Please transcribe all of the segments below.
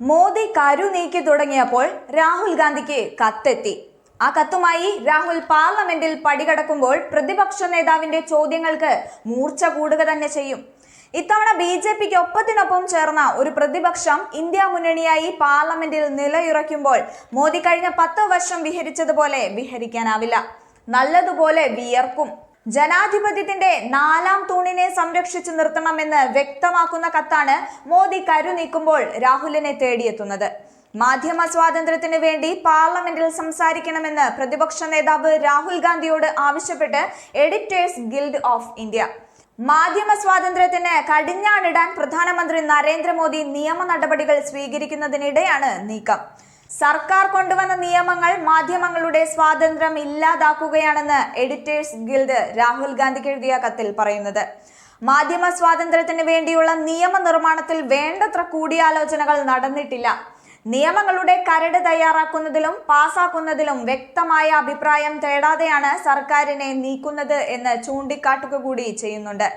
മോദി കരു നീക്കി തുടങ്ങിയപ്പോൾ രാഹുൽ ഗാന്ധിക്ക് കത്തെത്തി. ആ കത്തുമായി രാഹുൽ പാർലമെന്റിൽ പടികടക്കുമ്പോൾ പ്രതിപക്ഷ നേതാവിന്റെ ചോദ്യങ്ങൾക്ക് മൂർച്ച കൂടുക തന്നെ ചെയ്യും. ഇത്തവണ ബി ജെ പിക്ക് ഒപ്പത്തിനൊപ്പം ചേർന്ന ഒരു പ്രതിപക്ഷം ഇന്ത്യ മുന്നണിയായി പാർലമെന്റിൽ നിലയുറയ്ക്കുമ്പോൾ മോദി കഴിഞ്ഞ പത്ത് വർഷം വിഹരിച്ചതുപോലെ വിഹരിക്കാനാവില്ല. നല്ലതുപോലെ വിയർക്കും. ജനാധിപത്യത്തിന്റെ നാലാം തൂണിനെ സംരക്ഷിച്ചു നിർത്തണമെന്ന് വ്യക്തമാക്കുന്ന കത്താണ് മോദി കരുനീക്കുമ്പോൾ രാഹുലിനെ തേടിയെത്തുന്നത്. മാധ്യമ സ്വാതന്ത്ര്യത്തിന് വേണ്ടി പാർലമെന്റിൽ സംസാരിക്കണമെന്ന് പ്രതിപക്ഷ നേതാവ് രാഹുൽ ഗാന്ധിയോട് ആവശ്യപ്പെട്ട് എഡിറ്റേഴ്സ് ഗിൽഡ് ഓഫ് ഇന്ത്യ. മാധ്യമ സ്വാതന്ത്ര്യത്തിന് കടിഞ്ഞാണിടാൻ പ്രധാനമന്ത്രി നരേന്ദ്രമോദി നിയമ നടപടികൾ സ്വീകരിക്കുന്നതിനിടെയാണ് നീക്കം. സർക്കാർ കൊണ്ടുവന്ന നിയമങ്ങൾ മാധ്യമങ്ങളുടെ സ്വാതന്ത്ര്യം ഇല്ലാതാക്കുകയാണെന്ന് എഡിറ്റേഴ്സ് ഗിൽഡ് രാഹുൽ ഗാന്ധിക്ക് എഴുതിയ കത്തിൽ പറയുന്നത്. മാധ്യമ സ്വാതന്ത്ര്യത്തിന് വേണ്ടിയുള്ള നിയമനിർമ്മാണത്തിൽ വേണ്ടത്ര കൂടിയാലോചനകൾ നടന്നിട്ടില്ല. നിയമങ്ങളുടെ കരട് തയ്യാറാക്കുന്നതിലും പാസാക്കുന്നതിലും വ്യക്തമായ അഭിപ്രായം തേടാതെയാണ് സർക്കാരിനെ നീക്കുന്നത് എന്ന് ചൂണ്ടിക്കാട്ടുക കൂടി ചെയ്യുന്നുണ്ട്.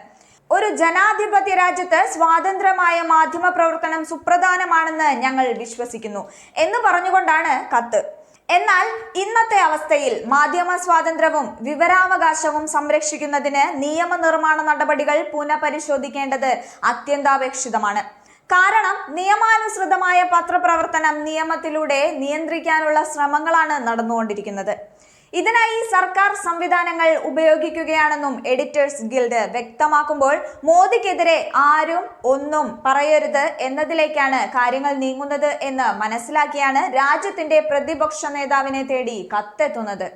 ഒരു ജനാധിപത്യ രാജ്യത്ത് സ്വാതന്ത്ര്യമായ മാധ്യമ പ്രവർത്തനം സുപ്രധാനമാണെന്ന് ഞങ്ങൾ വിശ്വസിക്കുന്നു എന്ന് പറഞ്ഞുകൊണ്ടാണ് കത്ത്. എന്നാൽ ഇന്നത്തെ അവസ്ഥയിൽ മാധ്യമ സ്വാതന്ത്ര്യവും വിവരാവകാശവും സംരക്ഷിക്കുന്നതിന് നിയമനിർമ്മാണ നടപടികൾ പുനഃപരിശോധിക്കേണ്ടത് അത്യന്താപേക്ഷിതമാണ്. കാരണം നിയമാനുസൃതമായ പത്രപ്രവർത്തനം നിയമത്തിലൂടെ നിയന്ത്രിക്കാനുള്ള ശ്രമങ്ങളാണ് നടന്നുകൊണ്ടിരിക്കുന്നത്. ഇതിനായി സർക്കാർ സംവിധാനങ്ങൾ ഉപയോഗിക്കുകയാണെന്നും എഡിറ്റേഴ്സ് ഗിൽഡ് വ്യക്തമാക്കുമ്പോൾ മോദിക്കെതിരെ ആരും ഒന്നും പറയരുത് എന്നതിലേക്കാണ് കാര്യങ്ങൾ നീങ്ങുന്നത് എന്ന് മനസ്സിലാക്കിയാണ് രാജ്യത്തിന്റെ പ്രതിപക്ഷ നേതാവിനെ തേടി കത്തെത്തുന്നത്.